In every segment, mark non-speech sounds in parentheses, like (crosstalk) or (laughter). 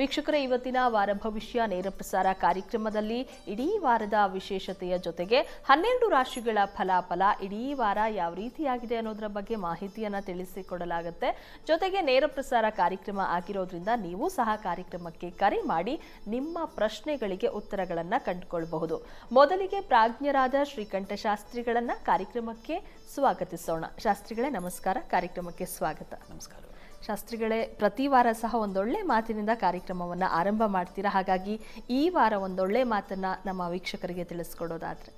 ವೀಕ್ಷಕರ, ಇವತ್ತಿನ ವಾರ ಭವಿಷ್ಯ ನೇರ ಪ್ರಸಾರ ಕಾರ್ಯಕ್ರಮದಲ್ಲಿ ಇಡೀ ವಾರದ ವಿಶೇಷತೆಯ ಜೊತೆಗೆ ಹನ್ನೆರಡು ರಾಶಿಗಳ ಫಲಾಫಲ ಇಡೀ ವಾರ ಯಾವ ರೀತಿಯಾಗಿದೆ ಅನ್ನೋದರ ಬಗ್ಗೆ ಮಾಹಿತಿಯನ್ನು ತಿಳಿಸಿಕೊಡಲಾಗುತ್ತೆ. ಜೊತೆಗೆ ನೇರ ಪ್ರಸಾರ ಕಾರ್ಯಕ್ರಮ ಆಗಿರೋದ್ರಿಂದ ನೀವು ಸಹ ಕಾರ್ಯಕ್ರಮಕ್ಕೆ ಕರೆ ಮಾಡಿ ನಿಮ್ಮ ಪ್ರಶ್ನೆಗಳಿಗೆ ಉತ್ತರಗಳನ್ನು ಕಂಡುಕೊಳ್ಳಬಹುದು ಮೊದಲಿಗೆ ಪ್ರಾಜ್ಞರಾದ ಶ್ರೀಕಂಠ ಶಾಸ್ತ್ರಿಗಳನ್ನು ಕಾರ್ಯಕ್ರಮಕ್ಕೆ ಸ್ವಾಗತಿಸೋಣ. ಶಾಸ್ತ್ರಿಗಳೇ, ನಮಸ್ಕಾರ. ಕಾರ್ಯಕ್ರಮಕ್ಕೆ ಸ್ವಾಗತ. ನಮಸ್ಕಾರ. ಶಾಸ್ತ್ರಿಗಳೇ, ಪ್ರತಿ ವಾರ ಸಹ ಒಂದೊಳ್ಳೆ ಮಾತಿನಿಂದ ಕಾರ್ಯಕ್ರಮವನ್ನು ಆರಂಭ ಮಾಡ್ತೀರಾ? ಹಾಗಾಗಿ ಈ ವಾರ ಒಂದೊಳ್ಳೆ ಮಾತನ್ನ ನಮ್ಮ ವೀಕ್ಷಕರಿಗೆ ತಿಳಿಸ್ಕೊಡೋದಾದ್ರೆ.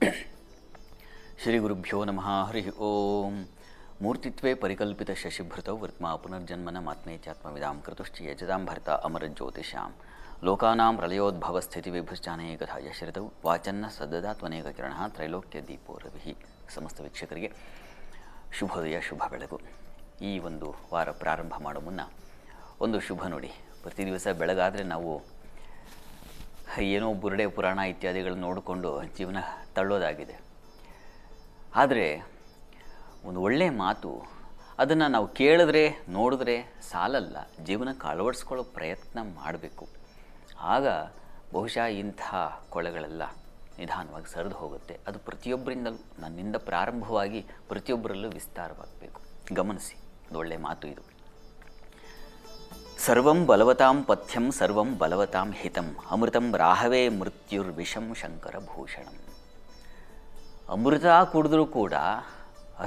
(coughs) ಶ್ರೀ ಗುರುಭ್ಯೋ ನಮಃ, ಹರಿ ಓಂ. ಮೂರ್ತಿತ್ವೇ ಪರಿಕಲ್ಪಿತ ಶಶಿಭೃತೌ ವೃತ್ಮ ಪುನರ್ಜನ್ಮನ ಮಾತ್ಮೇತ್ಯಾತ್ಮವಿದಾಂ ಕೃತುಶ್ಚ ಯಜದಾಂ ಭರ್ತ ಅಮರ ಜ್ಯೋತಿಷಾಂ ಲೋಕಾನಾಂ ಪ್ರಲಯೋದ್ಭವ ಸ್ಥಿತಿ ವಿಭುಶ್ಚಾನೇಕಥಾ ಯಶರಿತೌ ವಾಚನ್ನ ಸದ್ದದಾತ್ಮನೇಕ ಕಿರಣ ತ್ರೈಲೋಕ್ಯ ದೀಪೋ ರವಿ. ಸಮಸ್ತ ವೀಕ್ಷಕರಿಗೆ ಶುಭೋದಯ, ಶುಭ ಬೆಳಗು. ಈ ಒಂದು ವಾರ ಪ್ರಾರಂಭ ಮಾಡೋ ಮುನ್ನ ಒಂದು ಶುಭ ನೋಡಿ. ಪ್ರತಿ ದಿವಸ ಬೆಳಗಾದರೆ ನಾವು ಏನೋ ಬುರುಡೆ ಪುರಾಣ ಇತ್ಯಾದಿಗಳನ್ನು ನೋಡಿಕೊಂಡು ಜೀವನ ತಳ್ಳೋದಾಗಿದೆ. ಆದರೆ ಒಂದು ಒಳ್ಳೆಯ ಮಾತು, ಅದನ್ನು ನಾವು ಕೇಳಿದ್ರೆ, ನೋಡಿದ್ರೆ ಸಾಲಲ್ಲ ಜೀವನಕ್ಕೆ ಅಳವಡಿಸ್ಕೊಳ್ಳೋ ಪ್ರಯತ್ನ ಮಾಡಬೇಕು. ಆಗ ಬಹುಶಃ ಇಂಥ ಕೊಳೆಗಳೆಲ್ಲ ನಿಧಾನವಾಗಿ ಸರಿದು ಹೋಗುತ್ತೆ. ಅದು ಪ್ರತಿಯೊಬ್ಬರಿಂದಲೂ ನನ್ನಿಂದ ಪ್ರಾರಂಭವಾಗಿ ಪ್ರತಿಯೊಬ್ಬರಲ್ಲೂ ವಿಸ್ತಾರವಾಗಬೇಕು. ಗಮನಿಸಿ. ಒಂದು ಒಳ್ಳೆಯ ಮಾತು ಇದು. ಸರ್ವಂ ಬಲವತಾಂ ಪಥ್ಯಂ ಸರ್ವಂ ಬಲವತಾಂ ಹಿತಂ ಅಮೃತಂ ರಾಹವೇ ಮೃತ್ಯುರ್ವಿಷಂ ಶಂಕರ ಭೂಷಣಂ. ಅಮೃತ ಕುಡಿದ್ರೂ ಕೂಡ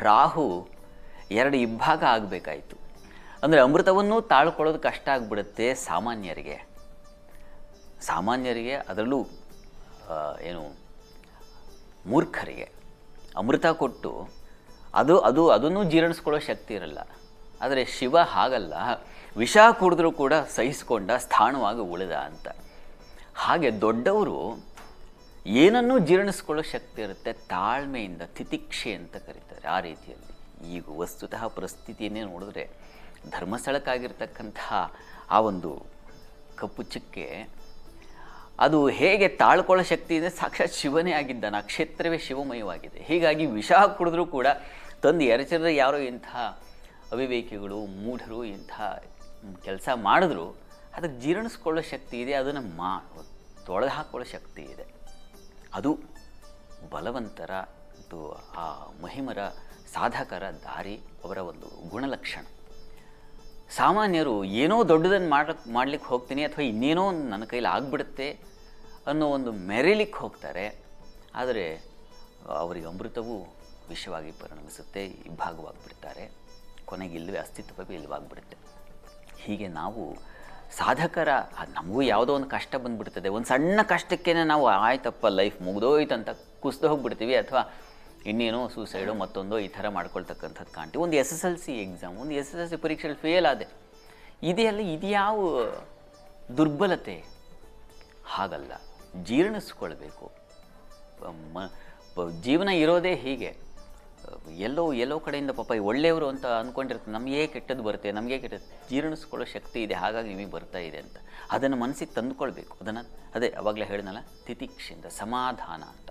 ರಾಹು ಎರಡು ಇಬ್ಬಾಗ ಆಗಬೇಕಾಯಿತು. ಅಂದರೆ ಅಮೃತವನ್ನು ತಾಳ್ಕೊಳ್ಳೋದು ಕಷ್ಟ ಆಗಿಬಿಡುತ್ತೆ ಸಾಮಾನ್ಯರಿಗೆ. ಸಾಮಾನ್ಯರಿಗೆ ಅದರಲ್ಲೂ ಏನು, ಮೂರ್ಖರಿಗೆ. ಅಮೃತ ಕೊಟ್ಟು ಅದು ಅದು, ಅದನ್ನು ಜೀರ್ಣಿಸ್ಕೊಳ್ಳೋ ಶಕ್ತಿ ಇರಲ್ಲ. ಆದರೆ ಶಿವ ಹಾಗಲ್ಲ. ವಿಷ ಕುಡಿದ್ರೂ ಕೂಡ ಸಹಿಸಿಕೊಂಡ ಸ್ಥಾನವಾಗಿ ಉಳಿದ ಅಂತ. ಹಾಗೆ ದೊಡ್ಡವರು ಏನನ್ನೂ ಜೀರ್ಣಿಸ್ಕೊಳ್ಳೋ ಶಕ್ತಿ ಇರುತ್ತೆ, ತಾಳ್ಮೆಯಿಂದ, ತಿತಿಕ್ಷೆ ಅಂತ ಕರೀತಾರೆ ಆ ರೀತಿಯಲ್ಲಿ. ಈಗ ವಸ್ತುತಃ ಪರಿಸ್ಥಿತಿಯನ್ನೇ ನೋಡಿದ್ರೆ ಧರ್ಮಸ್ಥಳಕ್ಕಾಗಿರ್ತಕ್ಕಂತಹ ಆ ಒಂದು ಕಪ್ಪು ಚಿಕ್ಕೆ, ಅದು ಹೇಗೆ ತಾಳ್ಕೊಳ್ಳೋ ಶಕ್ತಿ ಇದೆ, ಸಾಕ್ಷಾತ್ ಶಿವನೇ ಆಗಿದ್ದಾನೆ, ಆ ಕ್ಷೇತ್ರವೇ ಶಿವಮಯವಾಗಿದೆ. ಹೀಗಾಗಿ ವಿಷ ಕುಡಿದ್ರೂ ಕೂಡ ತಂದು ಎರಚರ ಯಾರೋ ಇಂಥ ಅವಿವೇಕಿಗಳು, ಮೂಢರು ಇಂಥ ಕೆಲಸ ಮಾಡಿದ್ರು, ಅದಕ್ಕೆ ಜೀರ್ಣಿಸ್ಕೊಳ್ಳೋ ಶಕ್ತಿ ಇದೆ, ಅದನ್ನು ಮಾ, ತೊಳೆದು ಹಾಕ್ಕೊಳ್ಳೋ ಶಕ್ತಿ ಇದೆ. ಅದು ಬಲವಂತರ ಮತ್ತು ಆ ಮಹಿಮರ ಸಾಧಕರ ದಾರಿ, ಅವರ ಒಂದು ಗುಣಲಕ್ಷಣ. ಸಾಮಾನ್ಯರು ಏನೋ ದೊಡ್ಡದನ್ನು ಮಾಡ, ಮಾಡ್ಲಿಕ್ಕೆ ಹೋಗ್ತೀನಿ, ಅಥವಾ ಇನ್ನೇನೋ ನನ್ನ ಕೈಲಿ ಆಗ್ಬಿಡುತ್ತೆ ಅನ್ನೋ ಒಂದು ಮೆರೀಲಿಕ್ಕೆ ಹೋಗ್ತಾರೆ. ಆದರೆ, ಅವರಿಗೆ ಅಮೃತವೂ ವಿಷವಾಗಿ ಪರಿಣಮಿಸುತ್ತೆ ಇಬ್ಬಾಗವಾಗಿಬಿಡ್ತಾರೆ ಕೊನೆಗೆ ಇಲ್ಲವೇ ಅಸ್ತಿತ್ವವೇ ಇಲ್ಲವಾಗ್ಬಿಡುತ್ತೆ. ಹೀಗೆ ನಾವು ಸಾಧಕರ ನಮಗೂ ಯಾವುದೋ ಒಂದು ಕಷ್ಟ ಬಂದುಬಿಡ್ತದೆ. ಒಂದು ಸಣ್ಣ ಕಷ್ಟಕ್ಕೇ ನಾವು ಆಯ್ತಪ್ಪ ಲೈಫ್ ಮುಗ್ದೋಯ್ತು ಅಂತ ಕುಸ್ದು ಹೋಗ್ಬಿಡ್ತೀವಿ ಅಥವಾ ಇನ್ನೇನೋ ಸೂಸೈಡು ಮತ್ತೊಂದೋ ಈ ಥರ ಮಾಡ್ಕೊಳ್ತಕ್ಕಂಥದ್ದು ಕಾಣ್ತೀವಿ. ಒಂದು S S L C exam ಒಂದು ಎಸ್ ಎಸ್ ಎಲ್ ಸಿ ಪರೀಕ್ಷೆಯಲ್ಲಿ ಫೇಲ್ ಆದೆ. ಇದೆಯಲ್ಲ ಇದ್ಯಾವ ದುರ್ಬಲತೆ? ಹಾಗಲ್ಲ. ಜೀರ್ಣಿಸ್ಕೊಳ್ಬೇಕು. ಮ ಜೀವನ ಇರೋದೇ ಹೀಗೆ. ಎಲ್ಲೋ ಎಲ್ಲೋ ಕಡೆಯಿಂದ ಪಾಪ ಒಳ್ಳೆಯವರು ಅಂತ ಅಂದ್ಕೊಂಡಿರ್ತಾರೆ ನಮಗೆ ಕೆಟ್ಟದ್ದು ಬರುತ್ತೆ, ನಮಗೆ ಕೆಟ್ಟದ್ದು? ಜೀರ್ಣಿಸ್ಕೊಳ್ಳೋ ಶಕ್ತಿ ಇದೆ, ಹಾಗಾಗಿ ನಿಮಗೆ ಬರ್ತಾ ಇದೆ ಅಂತ. ಅದನ್ನು ಮನಸ್ಸಿಗೆ ತಂದುಕೊಳ್ಬೇಕು. ಅದನ್ನು, ಅದೇ ಅವಾಗಲೇ ಹೇಳಿದ್ನಲ್ಲ, ತಿತಿಕ್ಷೆಯಿಂದ ಸಮಾಧಾನ ಅಂತ.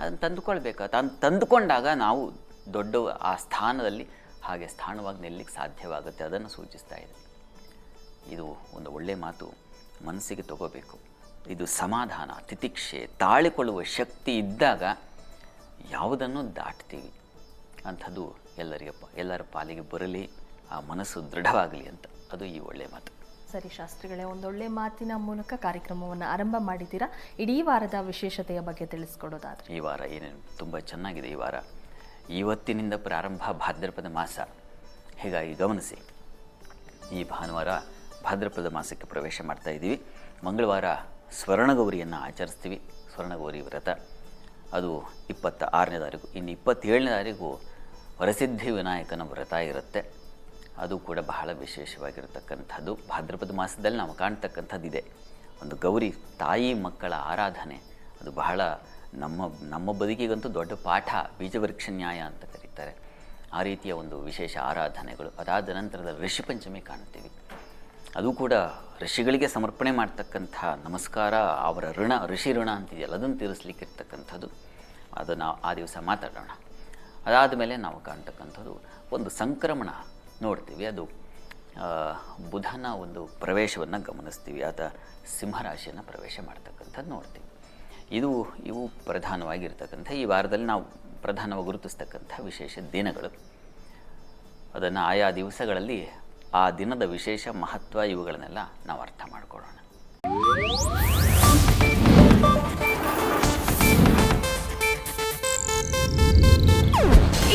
ಅದನ್ನು ತಂದುಕೊಳ್ಬೇಕು. ತಂದು ತಂದುಕೊಂಡಾಗ ನಾವು ದೊಡ್ಡ ಆ ಸ್ಥಾನದಲ್ಲಿ ಹಾಗೆ ಸ್ಥಾನವಾಗಿ ನಿಲ್ಲಿಕ್ಕೆ ಸಾಧ್ಯವಾಗುತ್ತೆ ಅದನ್ನು ಸೂಚಿಸ್ತಾ ಇದೆ. ಇದು ಒಂದು ಒಳ್ಳೆಯ ಮಾತು. ಮನಸ್ಸಿಗೆ ತಗೋಬೇಕು. ಇದು ಸಮಾಧಾನ, ತಿತಿಕ್ಷೆ, ತಾಳಿಕೊಳ್ಳುವ ಶಕ್ತಿ ಇದ್ದಾಗ ಯಾವುದನ್ನು ದಾಟ್ತೀವಿ. ಅಂಥದ್ದು ಎಲ್ಲರಿಗಪ್ಪ ಎಲ್ಲರ ಪಾಲಿಗೆ ಬರಲಿ ಆ ಮನಸ್ಸು ದೃಢವಾಗಲಿ ಅಂತ. ಅದು ಈ ಒಳ್ಳೆಯ ಮಾತು. ಸರಿ ಶಾಸ್ತ್ರಿಗಳೇ ಒಂದೊಳ್ಳೆ ಮಾತಿನ ಮೂಲಕ ಕಾರ್ಯಕ್ರಮವನ್ನು ಆರಂಭ ಮಾಡಿದ್ದೀರಾ? ಇಡೀ ವಾರದ ವಿಶೇಷತೆಯ ಬಗ್ಗೆ ತಿಳಿಸ್ಕೊಡೋದಾದ್ರೆ. ಈ ವಾರ ಏನೇನು ತುಂಬ ಚೆನ್ನಾಗಿದೆ ಈ ವಾರ. ಇವತ್ತಿನಿಂದ ಪ್ರಾರಂಭ ಭಾದ್ರಪದ ಮಾಸ. ಹೀಗಾಗಿ ಗಮನಿಸಿ. ಈ ಭಾನುವಾರ ಭಾದ್ರಪದ ಮಾಸಕ್ಕೆ ಪ್ರವೇಶ ಮಾಡ್ತಾ ಇದ್ದೀವಿ. ಮಂಗಳವಾರ ಸ್ವರ್ಣಗೌರಿಯನ್ನು ಆಚರಿಸ್ತೀವಿ. ಸ್ವರ್ಣಗೌರಿ ವ್ರತ. ಅದು ಇಪ್ಪತ್ತ ಆರನೇ ತಾರೀಕು ಇನ್ನು ಇಪ್ಪತ್ತೇಳನೇ ತಾರೀಕು ವರಸಿದ್ಧಿ ವಿನಾಯಕನ ವ್ರತ ಇರುತ್ತೆ. ಅದು ಕೂಡ ಬಹಳ ವಿಶೇಷವಾಗಿರತಕ್ಕಂಥದ್ದು. ಭಾದ್ರಪದ ಮಾಸದಲ್ಲಿ ನಾವು ಕಾಣ್ತಕ್ಕಂಥದ್ದು ಇದೆ ಒಂದು ಗೌರಿ ತಾಯಿ ಮಕ್ಕಳ ಆರಾಧನೆ. ಅದು ಬಹಳ ನಮ್ಮ ನಮ್ಮ ಬದುಕಿಗಂತೂ ದೊಡ್ಡ ಪಾಠ. ಬೀಜವೃಕ್ಷ ನ್ಯಾಯ ಅಂತ ಕರೀತಾರೆ. ಆ ರೀತಿಯ ಒಂದು ವಿಶೇಷ ಆರಾಧನೆಗಳು. ಅದಾದ ನಂತರದ ಋಷಿ ಪಂಚಮಿ ಕಾಣ್ತೀವಿ. ಅದು ಕೂಡ ಋಷಿಗಳಿಗೆ ಸಮರ್ಪಣೆ ಮಾಡ್ತಕ್ಕಂಥ ನಮಸ್ಕಾರ, ಅವರ ಋಣ, ಋಷಿ ಋಣ ಅಂತಿದೆಯಲ್ಲ, ಅದನ್ನು ತೀರಿಸ್ಲಿಕ್ಕೆ ಇರ್ತಕ್ಕಂಥದ್ದು ಅದನ್ನು ಆ ದಿವಸ ಮಾತಾಡೋಣ. ಅದಾದ ಮೇಲೆ ನಾವು ಕಾಣ್ತಕ್ಕಂಥದ್ದು ಒಂದು ಸಂಕ್ರಮಣ ನೋಡ್ತೀವಿ. ಅದು ಬುಧನ ಒಂದು ಪ್ರವೇಶವನ್ನು ಗಮನಿಸ್ತೀವಿ. ಆತ ಸಿಂಹರಾಶಿಯನ್ನು ಪ್ರವೇಶ ಮಾಡ್ತಕ್ಕಂಥದ್ದು ನೋಡ್ತೀವಿ. ಇದು, ಇವು ಪ್ರಧಾನವಾಗಿರ್ತಕ್ಕಂಥ ಈ ವಾರದಲ್ಲಿ ನಾವು ಪ್ರಧಾನವಾಗಿ ಗುರುತಿಸ್ತಕ್ಕಂಥ ವಿಶೇಷ ದಿನಗಳು. ಅದನ್ನು ಆಯಾ ದಿವಸಗಳಲ್ಲಿ ಆ ದಿನದ ವಿಶೇಷ ಮಹತ್ವ ಇವುಗಳನ್ನೆಲ್ಲ ನಾವು ಅರ್ಥ ಮಾಡ್ಕೊಳ್ಳೋಣ.